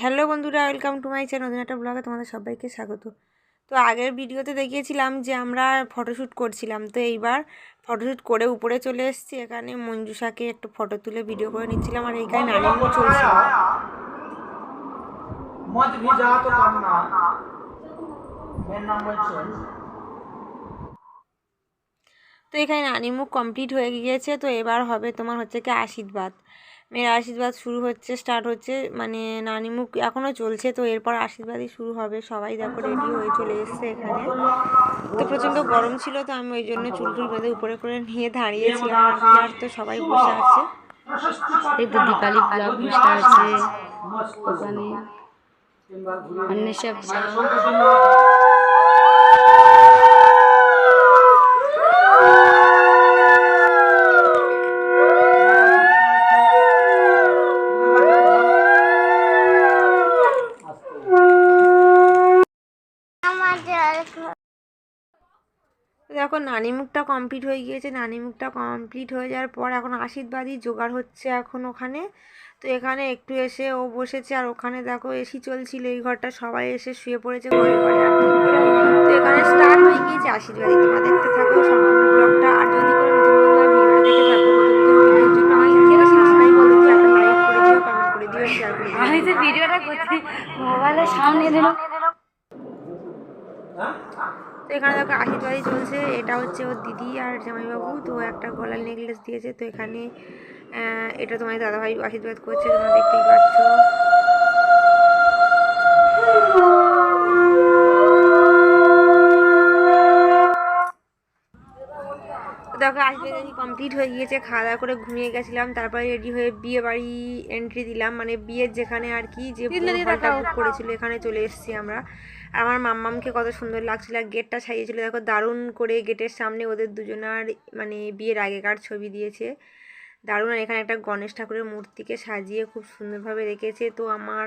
Hello বন্ধুরা, welcome to my channel. নতুন একটা ব্লগে তোমাদের সবাইকে স্বাগত। তো আগের ভিডিওতে দেখিয়েছিলাম যে আমরা ফটোশ্যুট করছিলাম। তো এইবার ফটোশ্যুট করে উপরে চলে এসেছি। এখানে মঞ্জুষাকে একটু ফটো তুলে ভিডিও করে নিচ্ছিলাম আর এইখানে নানি চলছিল মত মেন নাম তো এখানে নানিমুখ কমপ্লিট হয়ে গিয়েছে। তো এবার হবে তোমার হচ্ছে কি আশীর্বাদ। মেয়ের আশীর্বাদ শুরু হচ্ছে স্টার্ট হচ্ছে মানে নানিমুখ এখনও চলছে। তো এরপর আশীর্বাদই শুরু হবে। সবাই দেখো রেডি হয়ে চলে এসছে এখানে। তো প্রচণ্ড গরম ছিল, তো আমি ওই জন্য চুল টুল বেঁধে উপরে করে নিয়ে দাঁড়িয়েছিলাম আর তো সবাই বসে আছে। এই তো দীপালি ব্লগ মিস্টার আছে ওখানে অন্বেষা তো দেখো নানি মুখটা কমপ্লিট হয়ে গিয়েছে। নানি মুখটা কমপ্লিট হয়ে যাওয়ার পর এখন আশীর্বাদই জোগাড় হচ্ছে এখন ওখানে। তো এখানে একটু এসে ও বসেছে আর ওখানে দেখো এসি চলছিল এই ঘরটা। সবাই এসে শুয়ে পড়েছে ঘরে ঘরে আর তো এখানে স্টার্ট হয়ে গিয়েছে আশীর্বাদই তোমরা দেখতে থাকো, সম্পূর্ণ ব্লগটা আর যদি ভিডিওটা ভিডিওটা করছি, মোবাইলের সামনে দিলাম তো এখানে দেখো আশীর্বাদই চলছে, এটা হচ্ছে ওর দিদি আর জামাইবাবু, তো একটা গলার নেকলেস দিয়েছে, তো এখানে এটা তোমার দাদাভাই আশীর্বাদ করছে, তোমরা দেখতেই পাচ্ছ। দেখো আশীর্বাদ কমপ্লিট হয়ে গিয়েছে খাওয়া দাওয়া করে ঘুমিয়ে গেছিলাম তারপরে রেডি হয়ে বিয়ে বাড়ি এন্ট্রি দিলাম মানে বিয়ের যেখানে আর কি যে বুক করেছিল এখানে চলে এসেছি আমরা। আমার মাম্মামকে কত সুন্দর লাগছিল আর গেটটা সাজিয়েছিল দেখো দারুণ করে গেটের সামনে ওদের দুজনার মানে বিয়ের আগেকার ছবি দিয়েছে। দারুণ আর এখানে একটা গণেশ ঠাকুরের মূর্তিকে সাজিয়ে খুব সুন্দরভাবে রেখেছে। তো আমার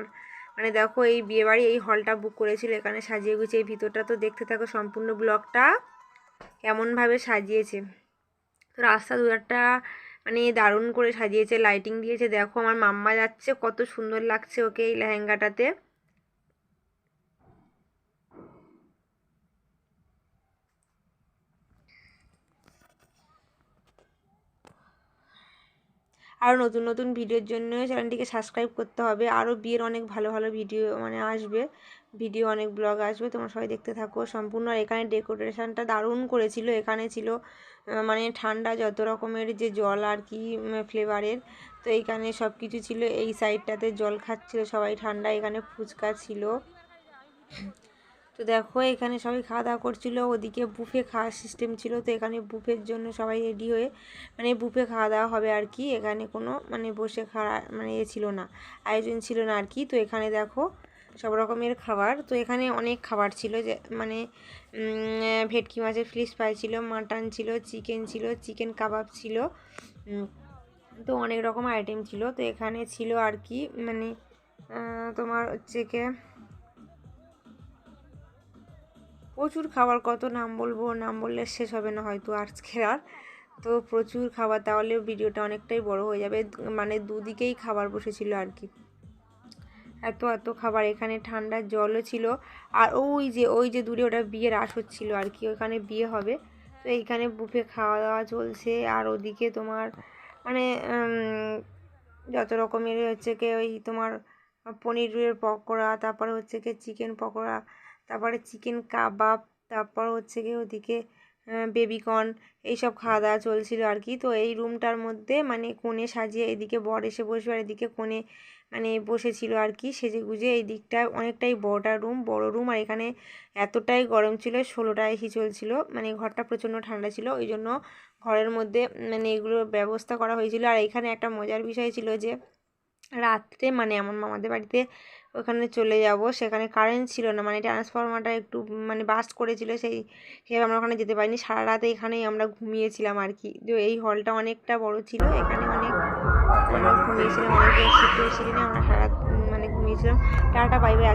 মানে দেখো এই বিয়েবাড়ি এই হলটা বুক করেছিল এখানে সাজিয়ে গুছিয়ে এই ভিতরটা তো দেখতে থাকো সম্পূর্ণ ব্লগটা কেমনভাবে সাজিয়েছে। তো রাস্তা দুয়ারটা মানে দারুণ করে সাজিয়েছে লাইটিং দিয়েছে। দেখো আমার মাম্মা যাচ্ছে, কত সুন্দর লাগছে ওকে এই লেহেঙ্গাটাতে। আরও নতুন নতুন ভিডিওর জন্য চ্যানেলটিকে সাবস্ক্রাইব করতে হবে। আরও বিয়ের অনেক ভালো ভালো ভিডিও মানে আসবে। ভিডিও অনেক ব্লগ আসবে, তোমরা সবাই দেখতে থাকো। সম্পূর্ণ আর এখানে ডেকোরেশনটা দারুণ করেছিল। এখানে ছিল মানে ঠান্ডা যত রকমের যে জল আর কি ফ্লেভারের তো এইখানে সব কিছু ছিল। এই সাইডটাতে জল খাচ্ছিল সবাই, ঠান্ডা এখানে ফুচকা ছিল। তো দেখো, এখানে সবাই খাওয়া দাওয়া করছিল, ওদিকে বুফে খাওয়ার সিস্টেম ছিল, তো এখানে বুফের জন্য সবাই রেডি হয়ে মানে বুফে খাওয়া দাওয়া হবে আর কি। এখানে কোনো মানে বসে খাওয়া মানে এ ছিল না, আয়োজন ছিল না আর কি। তো এখানে দেখো, সব রকমের খাবার। তো এখানে অনেক খাবার ছিল, যে মানে ভেটকি মাছের ফিশ ফ্রাই ছিল, মাটন ছিল, চিকেন ছিল, চিকেন কাবাব ছিল তো অনেক রকম আইটেম ছিল। তো এখানে ছিল আর কি মানে তোমার হচ্ছে প্রচুর খাবার, কত নাম বলব, নাম বললে শেষ হবে না হয়তো আজকের আর। তো প্রচুর খাবার, তাহলে ভিডিওটা অনেকটাই বড় হয়ে যাবে। মানে দুদিকেই খাবার বসেছিল আর কি। এত এত খাবার, এখানে ঠান্ডার জলও ছিল। আর ওই যে ওই যে দূরে ওটা বিয়ের আস হচ্ছিল আর কি, ওখানে বিয়ে হবে। তো এইখানে বুফে খাওয়া দাওয়া চলছে। আর ওদিকে তোমার মানে যত রকমের হচ্ছে কি ওই তোমার পনিরের পকোড়া, তারপরে হচ্ছে কি চিকেন পকোড়া তারপরে চিকেন কাবাব তারপর হচ্ছে কি ওদিকে বেবিকর্ন এইসব খাওয়া দাওয়া চলছিল আর কি। তো এই রুমটার মধ্যে মানে কোণে সাজিয়ে এদিকে বর এসে বসবে আর এদিকে কোণে মানে বসেছিল আর কি সেজে গুজে এই দিকটা অনেকটাই বড়টা রুম বড় রুম আর এখানে এতটাই গরম ছিল, ষোলোটা এসি চলছিল। মানে ঘরটা প্রচণ্ড ঠান্ডা ছিল ওই জন্য ঘরের মধ্যে মানে এগুলোর ব্যবস্থা করা হয়েছিল। আর এখানে একটা মজার বিষয় ছিল যে রাত্রে মানে আমার মামাদের বাড়িতে ওখানে চলে যাব। সেখানে কারেন্ট ছিল না মানে ট্রান্সফরমারটা একটু মানে বাস্ট করেছিল সেই সেভাবে আমরা ওখানে যেতে পারিনি। সারা রাত এখানেই আমরা ঘুমিয়েছিলাম আর কি। তো এই হলটা অনেকটা বড় ছিল, এখানে অনেক আমরা ঘুমিয়েছিলাম, অনেক শীত আমরা সারা রাত মানে ঘুমিয়েছিলাম। Tata bye bye